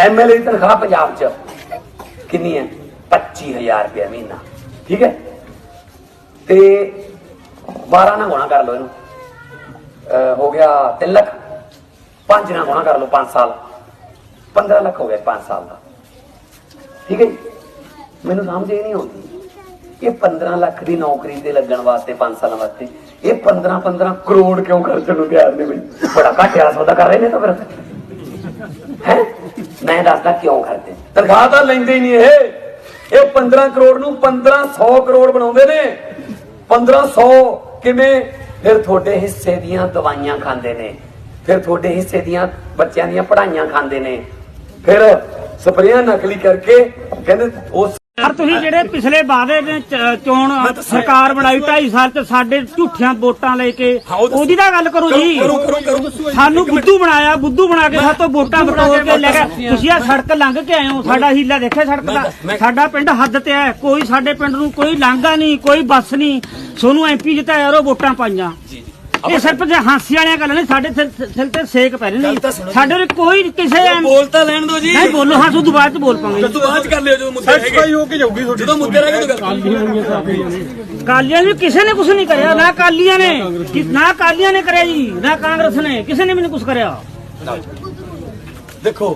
MLA ਦੀ ਤਨਖਾਹ ਪੰਜਾਬ 'ਚ ਕਿੰਨੀ ਹੈ? 25000 ਰੁਪਏ ਮਹੀਨਾ। ਠੀਕ ਹੈ? ਤੇ 12 ਨਾਲ ਗੁਣਾ ਕਰ ਲਓ ਇਹਨੂੰ। ਹੋ ਗਿਆ 3 ਲੱਖ। 5 ਨਾ ਗੁਣਾ ਕਰ ਲਓ 5 ਸਾਲ। 15 ਲੱਖ ਹੋ ਗਿਆ 5 ਸਾਲ ਦਾ। ਠੀਕ ਹੈ ਜੀ? ਮੈਨੂੰ ਸਮਝ ਇਹ ਨਹੀਂ ਆਉਂਦੀ। ਇਹ 15 ਲੱਖ ਦੀ ਨੌਕਰੀ ਤੇ ਲੱਗਣ ਵਾਸਤੇ 5 ਸਾਲਾਂ ਵਾਸਤੇ। ਇਹ 15 15 ਕਰੋੜ ਕਿਉਂ ਖਰਚਣ ਨੂੰ ਤਿਆਰ ਨੇ ਬਈ? ਬੜਾ ਘੱਟ ਵਾਲਾ ਸੌਦਾ ਕਰ ਰਹੇ ਨੇ ਤਾਂ ਫਿਰ। ਹੈ? ਮੈਂ ਦੱਸਦਾ ਕਿਉਂ ਕਰਦੇ? ਤਨਖਾਹ ਤਾਂ ਲੈਂਦੇ ਹੀ ਨਹੀਂ ਇਹ। ਇਹ 15 ਕਰੋੜ ਨੂੰ 1500 ਕਰੋੜ ਬਣਾਉਂਦੇ ਨੇ। 1500 ਕਿਵੇਂ? ਫਿਰ ਤੁਹਾਡੇ ਹਿੱਸੇ ਦੀਆਂ ਦਵਾਈਆਂ ਖਾਂਦੇ ਨੇ। ਫਿਰ ਤੁਹਾਡੇ ਹਿੱਸੇ ਦੀਆਂ ਬੱਚਿਆਂ ਦੀਆਂ ਪੜ੍ਹਾਈਆਂ ਖਾਂਦੇ ਨੇ। ਫਿਰ ਸਪਰੇਆਂ ਨਕਲੀ ਕਰਕੇ ਕਹਿੰਦੇ ਉਸ ਯਾਰ ਤੁਸੀਂ ਜਿਹੜੇ ਪਿਛਲੇ ਵਾਅਦੇ ਨੇ ਚ- ਚੋਣ ਸਰਕਾਰ ਬਣਾਈ 2.5 ਸਾਲ ਚ ਸਾਡੇ ਝੂਠੀਆਂ ਵੋਟਾਂ ਲੈ ਕੇ ਉਹਦੀ ਤਾਂ ਗੱਲ ਕਰੋ ਜੀ। ਸਾਨੂੰ ਬੁੱਧੂ ਬਣਾਇਆ ਬੁੱਧੂ ਬਣਾ ਕੇ ਸਾਤੋਂ ਵੋਟਾਂ ਬਟੋਰ ਕੇ ਲੈ ਗਏ ਤੁਸੀਂ ਆ ਸੜਕ ਲੰਘ ਕੇ ਆਏ ਹੋ ਸਾਡਾ ਹੀਲਾ ਦੇਖਿਆ ਸੜਕ ਦਾ। ਸਾਡਾ ਪਿੰਡ ਹੱਦ ਤੇ ਹੈ ਕੋਈ ਸਾਡੇ ਪਿੰਡ ਨੂੰ ਕੋਈ ਲਾਂਘਾ ਨਹੀਂ ਕੋਈ ਬੱਸ ਨਹੀਂ। ਸੋਨੂੰ ਐਮਪੀ ਜਿੱਤਾ ਯਾਰ ਉਹ ਵੋਟਾਂ ਪਾਈਆਂ। ਇਹ ਸਿਰਫ ਜੇ ਹਾਸੀ ਵਾਲੀਆਂ ਗੱਲਾਂ ਨੇ ਸਾਡੇ ਸਿਰ ਸਿਰ ਤੇ ਸੇਕ ਪੈ ਰਹੇ ਨੇ। ਸਾਡੇ ਉਰੇ ਕੋਈ ਕਿਸੇ ਐਮ- ਬੋਲ ਤਾਂ ਲੈਣ ਦਿਓ ਜੀ। ਨਹੀਂ ਬੋਲੋ ਹਾਂ ਤੂੰ ਬਾਅਦ ਚ ਬੋਲ ਪਾਂਗੇ ਜਦੋਂ ਬਾਅਦ ਚ ਕਰ ਲਿਓ ਜਦੋਂ ਮੁੱਦੇ ਹੈਗੇ। ਹੋ ਕੇ ਜਾਊਗੀ ਤੁਹਾਡੀ ਜਦੋਂ ਮੁੱਦੇ ਰਹਿ ਗਏ ਤਾਂ ਗੱਲ ਕਾਲੀਆਂ ਨੇ ਕਿਸੇ ਨੇ ਕੁਝ ਨਹੀਂ ਕਰਿਆ ਨਾ ਕਾਲੀਆਂ ਨੇ। ਕਿ- ਨਾ ਕਾਲੀਆਂ ਨੇ ਕਰਿਆ ਜੀ ਨਾ ਕਾਂਗਰਸ ਨੇ। ਕਿਸੇ ਨੇ ਵੀ ਨਹੀਂ ਕੁਝ ਕਰਿਆ। ਦੇਖੋ